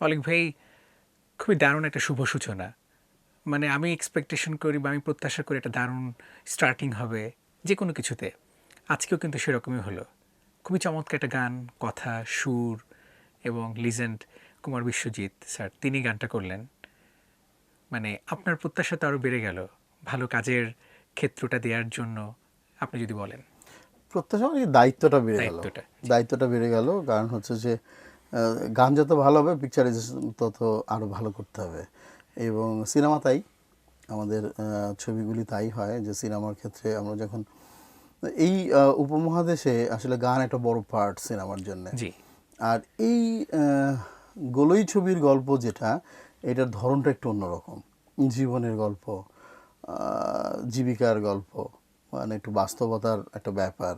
অলিক ভাই খুবই দারুণ একটা শুভ সূচনা। মানে আমি এক্সপেকটেশন করি বা আমি প্রত্যাশা করি একটা দারুণ স্টার্টিং হবে যে কোনো কিছুতে। আজকেও কিন্তু সেরকমই হলো। খুবই চমৎকার একটা গান কথা সুর এবং লিজেন্ড কুমার বিশ্বজিৎ স্যার তিনি গানটা করলেন। মানে আপনার প্রত্যাশা তো আরও বেড়ে গেল। ভালো কাজের ক্ষেত্রটা দেওয়ার জন্য আপনি যদি বলেন। প্রত্যাশা মানে দায়িত্বটা বেড়ে গেল। দায়িত্বটা, বেড়ে গেল। কারণ হচ্ছে যে গান যত ভালো হবে পিকচারাইজেশন তত আরও ভালো করতে হবে। এবং সিনেমা তাই আমাদের ছবিগুলি তাই হয় যে সিনেমার ক্ষেত্রে আমরা যখন এই উপমহাদেশে আসলে গান একটা বড় পার্ট সিনেমার জন্য। জি। আর এই গোলই ছবির গল্প যেটা এটার ধরনটা একটু অন্যরকম। জীবনের গল্প জীবিকার গল্প মানে একটু বাস্তবতার একটা ব্যাপার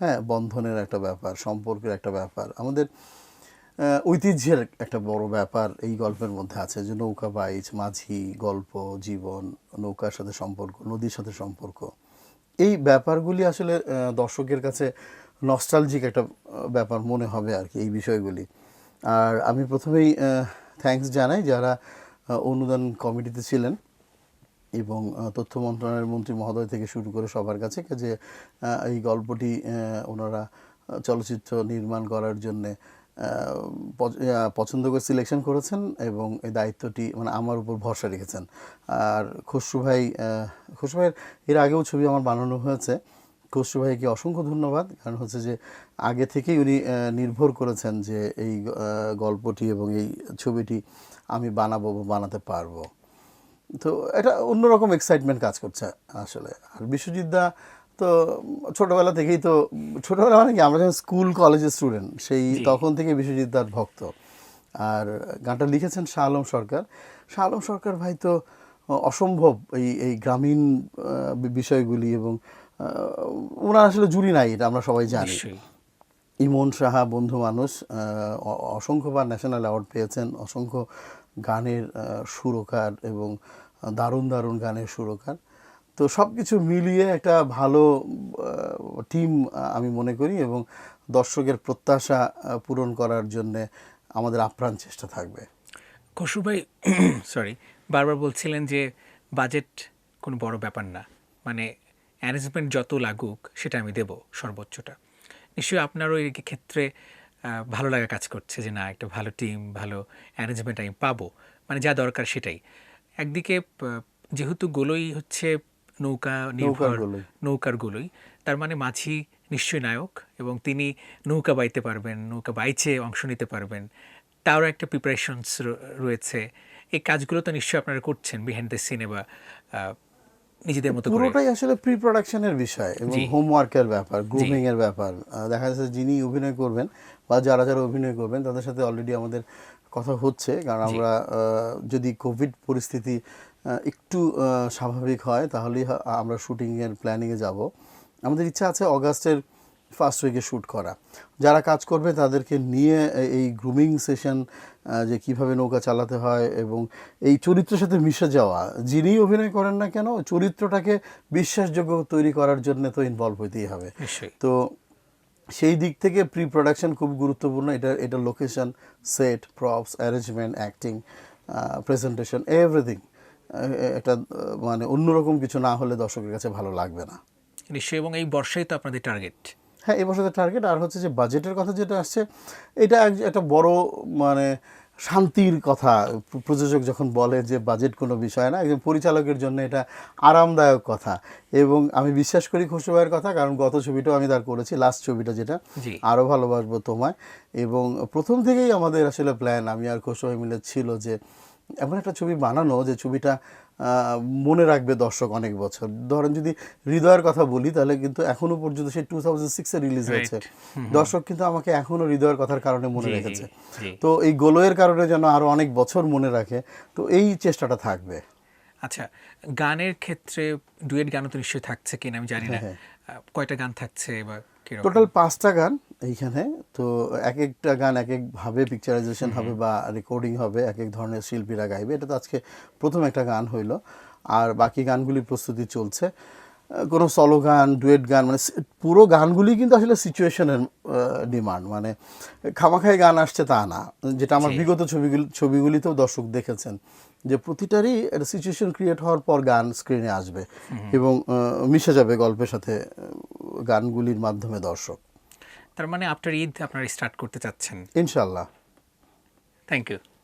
হ্যাঁ বন্ধনের একটা ব্যাপার সম্পর্কের একটা ব্যাপার। আমাদের ঐতিহ্যের একটা বড় ব্যাপার এই গল্পের মধ্যে আছে যে নৌকা বাইচ মাঝি, গল্প, জীবন, নৌকার সাথে সম্পর্ক, নদীর সাথে সম্পর্ক। এই ব্যাপারগুলি আসলে দর্শকের কাছে নস্টালজিক একটা ব্যাপার মনে হবে আর কি এই বিষয়গুলি। আর আমি প্রথমেই থ্যাঙ্কস জানাই যারা অনুদান কমিটিতে ছিলেন এবং তথ্য মন্ত্রণালয়ের মন্ত্রী মহোদয় থেকে শুরু করে সবার কাছে যে এই গল্পটি ওনারা চলচ্চিত্র নির্মাণ করার জন্যে পছন্দ করে সিলেকশন করেছেন এবং এই দায়িত্বটি মানে আমার উপর ভরসা রেখেছেন। আর খসরু ভাই খসরু ভাইয়ের, এর আগেও ছবি আমার বানানো হয়েছে। খসরু ভাইকে অসংখ্য ধন্যবাদ। কারণ হচ্ছে যে, আগে থেকেই উনি নির্ভর করেছেন যে এই গল্পটি এবং এই ছবিটি আমি বানাবো বা বানাতে পারব। তো এটা অন্যরকম এক্সাইটমেন্ট কাজ করছে আসলে। আর বিশ্বজিৎ দা তো ছোটবেলা থেকেই তো ছোটবেলা মানে কি আমরা যখন স্কুল কলেজের স্টুডেন্ট সেই তখন থেকে বিশ্বজিৎ দার ভক্ত। আর গানটা লিখেছেন শাহ আলম সরকার। শাহ আলম সরকার ভাই তো অসম্ভব এই এই গ্রামীণ বিষয়গুলি এবং ওনার আসলে জুড়ি নাই এটা আমরা সবাই জানি। ইমন সাহা বন্ধু মানুষ অসংখ্যবার ন্যাশনাল অ্যাওয়ার্ড পেয়েছেন অসংখ্য গানের সুরকার এবং দারুণ দারুণ গানের সুরকার। তো সব কিছু মিলিয়ে একটা ভালো টিম আমি মনে করি এবং দর্শকের প্রত্যাশা পূরণ করার জন্যে আমাদের আপ্রাণ চেষ্টা থাকবে। খসরু ভাই সরি বারবার বলছিলেন যে বাজেট কোনো বড় ব্যাপার না। মানে অ্যারেঞ্জমেন্ট যত লাগুক, সেটা আমি দেব সর্বোচ্চটা। নিশ্চয়ই আপনারও এই ক্ষেত্রে ভালো লাগা কাজ করছে যে না, একটা ভালো টিম ভালো অ্যারেঞ্জমেন্ট আমি পাবো। মানে যা দরকার সেটাই। একদিকে যেহেতু গোলই হচ্ছে নৌকা নির্ভর নৌকার গুলোই তার মানে মাঝি নিশ্চয়ই নায়ক এবং তিনি নৌকা বাইতে পারবেন নৌকা বাইচে অংশ নিতে পারবেন। তারও একটা প্রিপারেশনস রয়েছে। এই কাজগুলো তো নিশ্চয়ই আপনারা করছেন বিহাইন্ড দ্য সিনে বা নিজেদের মতো পুরোটাই আসলে প্রি প্রোডাকশনের বিষয় এবং। হোমওয়ার্কের ব্যাপার গ্রুমিং এর ব্যাপার। দেখা যাচ্ছে যিনি অভিনয় করবেন বা যারা যারা অভিনয় করবেন তাদের সাথে অলরেডি আমাদের কথা হচ্ছে। কারণ আমরা যদি কোভিড পরিস্থিতি একটু স্বাভাবিক হয় তাহলেই আমরা শুটিংয়ের প্ল্যানিংয়ে যাব। আমাদের ইচ্ছা আছে অগাস্টের ফার্স্ট উইকে শ্যুট করা। যারা কাজ করবে তাদেরকে নিয়ে এই গ্রুমিং সেশন যে কীভাবে নৌকা চালাতে হয় এবং এই চরিত্রের সাথে মিশে যাওয়া। যিনি অভিনয় করেন না কেন চরিত্রটাকে বিশ্বাসযোগ্য তৈরি করার জন্য তো ইনভলভ হইতেই হবে। তো সেই দিক থেকে প্রি প্রোডাকশন খুব গুরুত্বপূর্ণ। এটা এটা location set props arrangement acting presentation everything এটা মানে অন্যরকম কিছু না হলে দর্শকের কাছে ভালো লাগবে না। নিশ্চয়ই এবং এই বর্ষাই তো আপনাদের টার্গেট হ্যাঁ এই এবছরের টার্গেট আর হচ্ছে যে বাজেটের কথা যেটা আসছে এটা এক- একটা বড় মানে শান্তির কথা। প্রযোজক যখন বলে যে বাজেট কোনো বিষয় না একজন পরিচালকের জন্য এটা আরামদায়ক কথা। এবং আমি বিশ্বাস করি খসরু ভাইয়ের কথা কারণ গত ছবিটাও আমি তার করেছি লাস্ট ছবিটা যেটা আরও ভালোবাসবো তোমায়। এবং প্রথম থেকেই আমাদের আসলে প্ল্যান আমি আর খসরু ভাই মিলে ছিল যে এমন একটা ছবি বানানো যে ছবিটা মনে রাখবে দর্শক অনেক বছর। ধরেন যদি হৃদয়ের কথা বলি তাহলে কিন্তু এখনও পর্যন্ত সেই টু থাউজেন্ড সিক্সে রিলিজ হয়েছে। দর্শক কিন্তু আমাকে এখনও হৃদয়ের কথার কারণে মনে রেখেছে। তো এই গোলয়ের কারণে যেন আরও অনেক বছর মনে রাখে তো এই চেষ্টাটা থাকবে। আচ্ছা গানের ক্ষেত্রে ডুয়েট গানও তো নিশ্চয়ই থাকছে কিনা আমি জানি না। হ্যাঁ, কয়টা গান থাকছে বা কীরকম টোটাল পাঁচটা গান এইখানে। তো এক একটা গান এক একভাবে পিকচারাইজেশন হবে বা রেকর্ডিং হবে এক এক ধরনের শিল্পীরা গাইবে। এটা তো আজকে প্রথম একটা গান হইল। আর বাকি গানগুলির প্রস্তুতি চলছে। কোনো সলো গান ডুয়েট গান মানে পুরো গানগুলি কিন্তু আসলে সিচুয়েশনের ডিমান্ড মানে খামাখাই গান আসছে তা না। যেটা আমার বিগত ছবিগুলি ছবিগুলিতেও দর্শক দেখেছেন যে প্রতিটারই সিচুয়েশন ক্রিয়েট হওয়ার পর গান স্ক্রিনে আসবে এবং মিশে যাবে গল্পের সাথে গানগুলির মাধ্যমে দর্শক। তার মানে আফটার ঈদ আপনারা স্টার্ট করতে চাচ্ছেন। ইনশাল্লাহ থ্যাংক ইউ